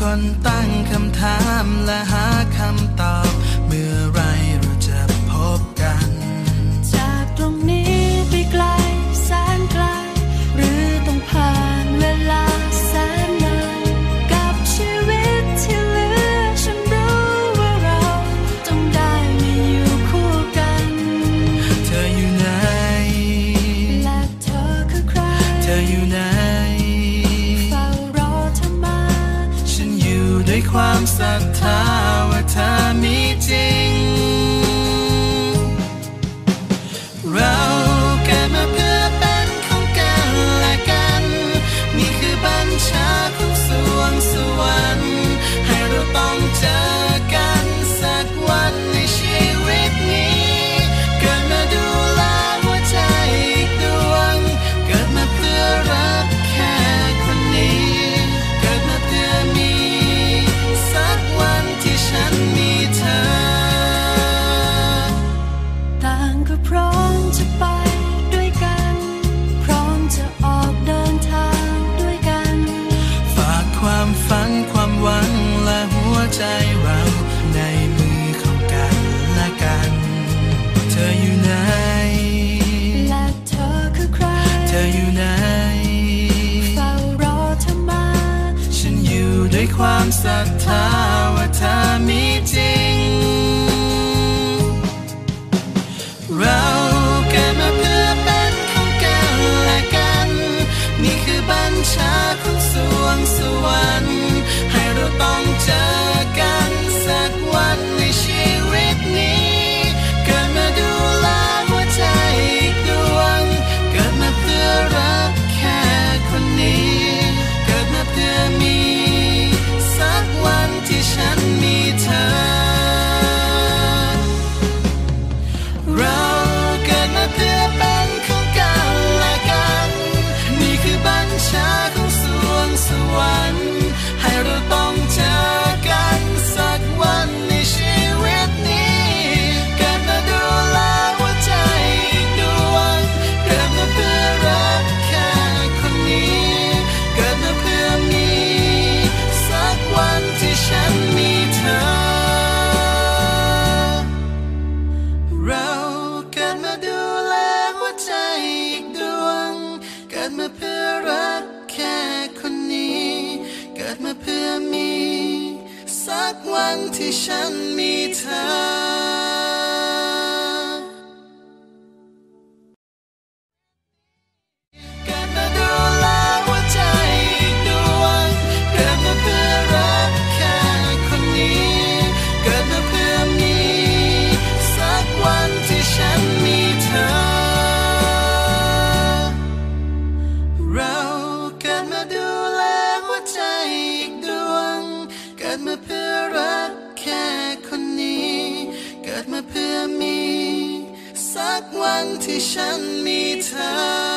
คนตั้งคำถามและหาคำตอบเมื่อไร tower time meeting. ศรัทธาว่าเธอมีจริง เราเกิดมาเพื่อเป็นของกันและกัน นี่คือบัญชาของสวงสวรรค์ให้เราต้องเจอิดมาดูแลหัวใจอีกดวง เกิดมาเพื่อรักแค่คนนี้ เกิดมาเพื่อมี สักวันที่ฉันมีเธอังที่ฉันมีเธอ